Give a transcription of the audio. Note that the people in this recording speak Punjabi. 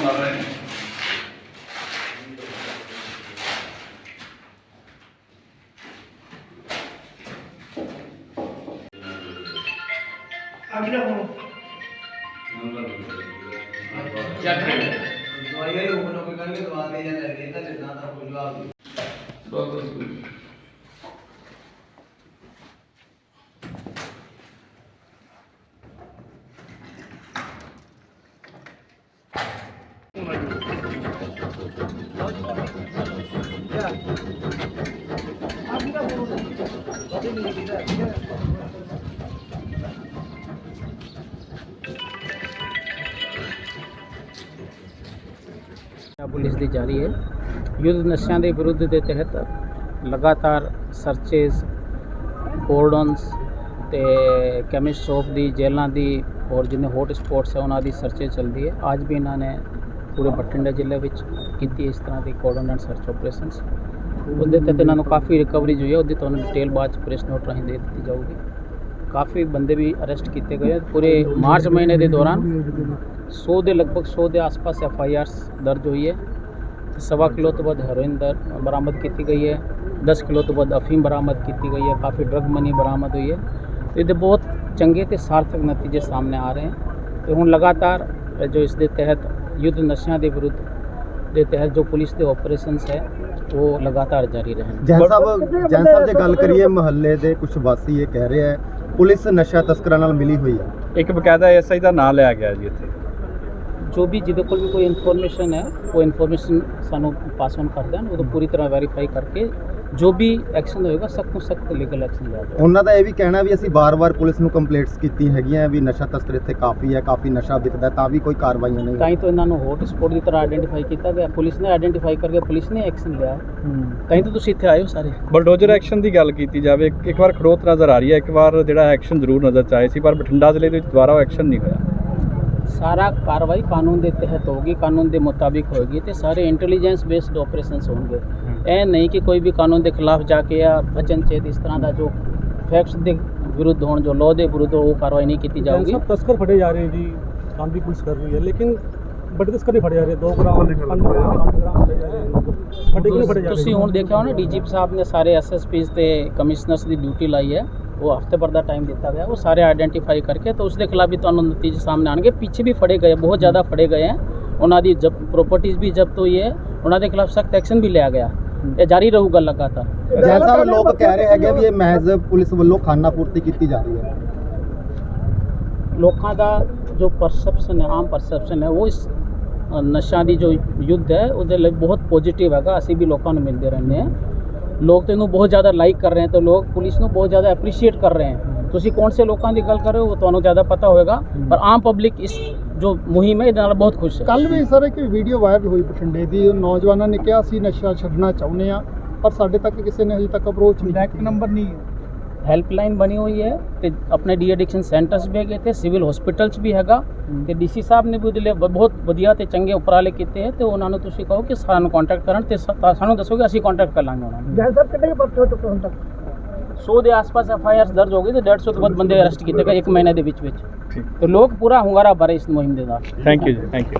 ਕੰਮ ਕਰ ਰਹੇ ਨੇ ਚੈੱਕ ਦਵਾਈਆਂ ਹੀ ਓਪਨ ਹੋ ਕੇ ਕਰਨਗੇ ਦਵਾ ਦੇ ਜਾਂ ਲੈ ਦੇ ਤਾਂ ਜਿੱਦਾਂ ਦਾ ਕੋਈ ਜਵਾਬ ਦੇ। ਪੰਜਾਬ ਪੁਲਿਸ ਦੀ ਜਾਰੀ ਹੈ। ਯੁੱਧ ਨਸ਼ਿਆਂ ਦੇ ਵਿਰੁੱਧ ਦੇ ਤਹਿਤ ਲਗਾਤਾਰ ਸਰਚੇਸ ਕੋਰਡਨਸ ਤੇ ਕੈਮਿਸਟ ਸ਼ੋਪ ਦੀ, ਜੇਲ੍ਹਾਂ ਦੀ ਔਰ ਜਿੰਨੇ ਹੌਟ ਸਪੌਟਸ ਹੈ, ਉਹਨਾਂ ਦੀ ਸਰਚੇ ਚੱਲਦੀ ਹੈ। ਅੱਜ ਵੀ ਇਹਨਾਂ ਨੇ ਪੂਰੇ ਬਠਿੰਡਾ ਜ਼ਿਲ੍ਹੇ ਵਿੱਚ ਕੀਤੀ ਇਸ ਤਰ੍ਹਾਂ ਦੀ ਕੋਰਡਨ ਸਰਚ ਆਪਰੇਸ਼ਨਸ ਉਹਦੇ ਤਹਿਤ ਇਹਨਾਂ ਨੂੰ ਕਾਫੀ ਰਿਕਵਰੀ ਹੋਈ ਹੈ, ਉਹਦੀ ਤੁਹਾਨੂੰ ਡਿਟੇਲ ਬਾਅਦ ਚ ਪ੍ਰੈਸ ਨੋਟ ਰਾਹੀਂ ਦੇ ਦਿੱਤੀ ਜਾਊਗੀ। ਕਾਫੀ ਬੰਦੇ ਵੀ ਅਰੈਸਟ ਕੀਤੇ ਗਏ ਪੂਰੇ ਮਾਰਚ ਮਹੀਨੇ ਦੇ ਦੌਰਾਨ 100 ਦੇ ਲਗਭਗ 100 ਦੇ ਆਸ-ਪਾਸ ਐਫ ਆਈ ਆਰਸ ਦਰਜ ਹੋਈ ਹੈ। ਸਵਾ ਕਿਲੋ ਤੋਂ ਵੱਧ ਹੈਰੋਇਨ ਦਰ, ਬਰਾਮਦ ਕੀਤੀ ਗਈ ਹੈ। 10 ਕਿਲੋ ਤੋਂ ਵੱਧ ਅਫੀਮ ਬਰਾਮਦ ਕੀਤੀ ਗਈ ਹੈ। ਕਾਫੀ ਡਰਗ ਮਨੀ ਬਰਾਮਦ ਹੋਈ ਹੈ। ਇਹਦੇ ਬਹੁਤ ਚੰਗੇ ਤੇ ਸਾਰਥਕ ਨਤੀਜੇ ਸਾਹਮਣੇ ਆ ਰਹੇ ਹਨ ਤੇ ਹੁਣ ਲਗਾਤਾਰ ਜੋ ਇਸ ਦੇ ਤਹਿਤ ਯੁੱਧ ਨਸ਼ਿਆਂ ਦੇ ਵਿਰੁੱਧ ਦੇ ਤਹਿਤ ਜੋ ਪੁਲਿਸ ਦੇ ਆਪਰੇਸ਼ਨਸ ਹੈ ਉਹ ਲਗਾਤਾਰ ਜਾਰੀ ਰਹਿਣ ਜੈਨ ਸਾਹਿਬ ਜੈਨ ਸਾਹਿਬ ਜੇ ਗੱਲ ਕਰੀਏ ਮਹੱਲੇ ਦੇ ਕੁਝ ਵਾਸੀ ਇਹ ਕਹਿ ਰਹੇ ਹੈ ਪੁਲਿਸ ਨਸ਼ਾ ਤਸਕਰਾਂ ਨਾਲ ਮਿਲੀ ਹੋਈ ਹੈ ਇੱਕ ਬਕਾਇਦਾ ਐਸਆਈ ਦਾ ਨਾਮ ਲਿਆ ਗਿਆ ਜੀ ਇੱਥੇ। ਜੋ ਵੀ ਜਿਹਦੇ ਕੋਲ ਵੀ ਕੋਈ ਇਨਫੋਰਮੇਸ਼ਨ ਹੈ ਉਹ ਇਨਫੋਰਮੇਸ਼ਨ ਸਾਨੂੰ ਪਾਸ ਔਨ ਕਰ ਦੇਣ ਉਹਨੂੰ ਪੂਰੀ ਤਰ੍ਹਾਂ ਵੈਰੀਫਾਈ ਕਰਕੇ ਜੋ ਵੀ ਐਕਸ਼ਨ ਹੋਏਗਾ ਸਖਤ ਤੋਂ ਸਖਤ ਲੀਗਲ ਐਕਸ਼ਨ ਲਿਆ ਜਾਏਗਾ ਉਹਨਾਂ ਦਾ ਇਹ ਵੀ ਕਹਿਣਾ ਵੀ ਅਸੀਂ ਬਾਰ-ਬਾਰ ਪੁਲਿਸ ਨੂੰ ਕੰਪਲੇਂਟਸ ਕੀਤੀ ਹੈਗੀਆਂ ਵੀ ਨਸ਼ਾ ਤਸਕਰ ਇੱਥੇ ਕਾਫੀ ਹੈ ਕਾਫੀ ਨਸ਼ਾ ਵਿਕਦਾ ਹੈ, ਤਾਂ ਵੀ ਕੋਈ ਕਾਰਵਾਈਆਂ ਨਹੀਂ ਤਾਂ ਹੀ ਤਾਂ ਇਹਨਾਂ ਨੂੰ ਹੌਟ ਸਪੌਟ ਦੀ ਤਰ੍ਹਾਂ ਆਇਡੈਂਟੀਫਾਈ ਕੀਤਾ ਗਿਆ। ਪੁਲਿਸ ਨੇ ਆਇਡੈਂਟੀਫਾਈ ਕਰਕੇ ਪੁਲਿਸ ਨੇ ਐਕਸ਼ਨ ਲਿਆ। ਤਾਂ ਹੀ ਤਾਂ ਤੁਸੀਂ ਇੱਥੇ ਆਏ ਹੋ ਸਾਰੇ। ਬਲਡੋਜ਼ਰ ਐਕਸ਼ਨ ਦੀ ਗੱਲ ਕੀਤੀ ਜਾਵੇ ਇੱਕ- ਵਾਰ ਖੜੋਤ ਨਜ਼ਰ ਆ ਰਹੀ ਹੈ ਇੱਕ ਵਾਰ ਜਿਹੜਾ ਐਕਸ਼ਨ ਜ਼ਰੂਰ ਨਜ਼ਰ ਚ ਆਏ ਸੀ ਪਰ ਬਠਿੰਡਾ ਜ਼ਿਲ੍ਹੇ ਦੇ ਵਿੱਚ ਦੁਬਾਰਾ ਉਹ ਐਕਸ਼ਨ ਨਹੀਂ ਹੋਇਆ। ਸਾਰਾ ਕਾਰਵਾਈ ਕਾਨੂੰਨ ਦੇ ਤਹਿਤ ਹੋਗੀ ਕਾਨੂੰਨ ਦੇ ਮੁਤਾਬਿਕ ਹੋਏਗੀ ਤੇ ਸਾਰੇ ਇੰਟੈਲੀਜੈਂਸ ਬੇਸਡ ਆਪਰੇਸ਼ਨਸ ਹੋਣਗੇ। ਇਹ ਨਹੀਂ ਕਿ ਕੋਈ ਵੀ ਕਾਨੂੰਨ ਦੇ ਖਿਲਾਫ ਜਾ ਕੇ ਆ ਅਚਨਚੇਤ ਇਸ ਤਰ੍ਹਾਂ ਦਾ ਜੋ ਫੈਕਟਸ ਦੇ ਵਿਰੁੱਧ ਹੋਣ ਜੋ ਲੋਅ ਦੇ ਵਿਰੁੱਧ ਉਹ ਕਾਰਵਾਈ ਨਹੀਂ ਕੀਤੀ ਜਾਊਗੀ। ਸਭ ਤਸਕਰ ਫੜੇ ਜਾ ਰਹੇ ਜੀ ਕਾਂਦੀ ਪੁਲਿਸ ਕਰ ਰਹੀ ਹੈ ਲੇਕਿਨ ਬੜੇ ਤਸਕਰ ਫੜੇ ਜਾ ਰਹੇ 2 ਗ੍ਰਾਮ ਫੜੇ ਜਾ ਰਹੇ ਤੁਸੀਂ ਹੁਣ ਦੇਖਿਆ ਹੋਣਾ ਡੀਜੀਪੀ ਸਾਹਿਬ ਨੇ ਸਾਰੇ ਐਸਐਸਪੀਸ ਤੇ ਕਮਿਸ਼ਨਰਸ ਦੀ ਡਿਊਟੀ ਲਾਈ ਹੈ ਉਹ ਹਫ਼ਤੇ ਭਰ ਦਾ ਟਾਈਮ ਦਿੱਤਾ ਗਿਆ ਉਹ ਸਾਰੇ ਆਈਡੈਂਟੀਫਾਈ ਕਰਕੇ ਤਾਂ ਉਸ ਦੇ ਖਿਲਾਫ ਵੀ ਤੁਹਾਨੂੰ ਨਤੀਜੇ ਸਾਹਮਣੇ ਆਣਗੇ ਪਿੱਛੇ ਵੀ ਫੜੇ ਗਏ ਬਹੁਤ ਜ਼ਿਆਦਾ ਫੜੇ ਗਏ ਹਨ ਉਹਨਾਂ ਦੀ ਜਬ ਪ੍ਰਾਪਰਟੀਜ਼ ਵੀ ਜ਼ਬਤ ਹੋਈ ਹੈ ਉਹਨਾਂ ਦੇ ਖਿਲਾਫ ਸਖਤ ਐਕਸ਼ਨ ਵੀ ਲਿਆ ਗਿਆ। ਇਹ ਜਾਰੀ ਰਹੂਗਾ ਲਗਾਤਾਰ। ਸਾਹਿਬ ਲੋਕ ਕਹਿ ਰਹੇ ਹੈਗੇ ਵੀ ਇਹ ਮਹਿਜ਼ ਪੁਲਿਸ ਵੱਲੋਂ ਖਾਨਾ ਪੂਰਤੀ ਕੀਤੀ ਜਾ ਰਹੀ ਹੈ। ਲੋਕਾਂ ਦਾ ਜੋ ਪਰਸੈਪਸ਼ਨ ਹੈ ਆਮ ਪਰਸੈਪਸ਼ਨ ਹੈ ਉਹ ਇਸ ਅ, ਨਸ਼ਿਆਂ ਦੀ ਜੋ ਯੁੱਧ ਹੈ ਉਹਦੇ ਲਈ ਬਹੁਤ ਪੋਜ਼ਿਟਿਵ ਹੈਗਾ ਅਸੀਂ ਵੀ ਲੋਕਾਂ ਨੂੰ ਮਿਲਦੇ ਰਹਿੰਦੇ ਹਾਂ। ਲੋਕ ਤੇ ਇਹਨੂੰ ਬਹੁਤ ਜ਼ਿਆਦਾ ਲਾਈਕ ਕਰ ਰਹੇ ਹਨ ਤੇ ਲੋਕ ਪੁਲਿਸ ਨੂੰ ਬਹੁਤ ਜ਼ਿਆਦਾ ਐਪਰੀਸ਼ੀਏਟ ਕਰ ਰਹੇ ਹਨ ਤੁਸੀਂ ਕੌਣ ਸੇ ਲੋਕਾਂ ਦੀ ਗੱਲ ਕਰ ਰਹੇ ਹੋ ਉਹ ਤੁਹਾਨੂੰ ਜ਼ਿਆਦਾ ਪਤਾ ਹੋਵੇਗਾ ਪਰ ਆਮ ਪਬਲਿਕ ਇਸ ਜੋ ਮੁਹਿੰਮ ਹੈ ਇਹਦੇ ਨਾਲ ਬਹੁਤ ਖੁਸ਼ ਹੈ। ਕੱਲ ਵੀ ਸਰ ਇੱਕ ਵੀਡੀਓ ਵਾਇਰਲ ਹੋਈ ਬਠਿੰਡੇ ਦੀ। ਉਹ ਨੌਜਵਾਨਾਂ ਨੇ ਕਿਹਾ ਸੀ ਨਸ਼ਾ ਛੱਡਣਾ ਚਾਹੁੰਦੇ ਆ ਪਰ ਸਾਡੇ ਤੱਕ ਕਿਸੇ ਨੇ ਹਜੇ ਤੱਕ ਅਪਰੋਚ ਨਹੀਂ ਡਾਇਰੈਕਟ ਨੰਬਰ ਨਹੀਂ ਹੈਲਪਲਾਈਨ ਬਣੀ ਹੋਈ ਹੈ ਤੇ ਆਪਣੇ ਡੀ ਐਡਿਕਸ਼ਨ ਸੈਂਟਰਸ ਵੀ ਹੈਗੇ ਤੇ ਸਿਵਲ ਹਸਪੀਟਲ ਵੀ ਹੈਗਾ। ਤੇ ਡੀਸੀ ਸਾਹਿਬ ਨੇ ਵੀ ਉਹਦੇ ਬਹੁਤ ਵਧੀਆ ਤੇ ਚੰਗੇ ਉਪਰਾਲੇ ਕੀਤੇ ਹੈ ਤੇ ਉਹਨਾਂ ਨੂੰ ਤੁਸੀਂ ਕਹੋ ਕਿ ਸਾਨੂੰ ਕੰਟੈਕਟ ਕਰਨ ਤੇ ਸਾਨੂੰ ਦੱਸੋਗੇ ਅਸੀਂ ਕੰਟੈਕਟ ਕਰ ਲਾਂਗੇ ਉਹਨਾਂ ਨੂੰ। ਜੈ ਕਿੰਨੇ ਪਰਚੇ ਹੋ ਚੁੱਕੇ ਹੁਣ ਤੱਕ? 100 ਦੇ ਆਸ-ਪਾਸ ਐਫ ਆਈ ਆਰ ਦਰਜ ਹੋ ਗਈ ਤੇ 150 ਤੋਂ ਵੱਧ ਬੰਦੇ ਅਰੈਸਟ ਕੀਤੇ ਗਏ 1 ਮਹੀਨੇ ਦੇ ਵਿੱਚ ਵਿੱਚ। ਠੀਕ। ਲੋਕ ਪੂਰਾ ਹੁੰਗਾਰਾ ਭਰੇ ਇਸ ਮੁਹਿੰਮ ਦੇ ਨਾਲ। Thank you ji thank you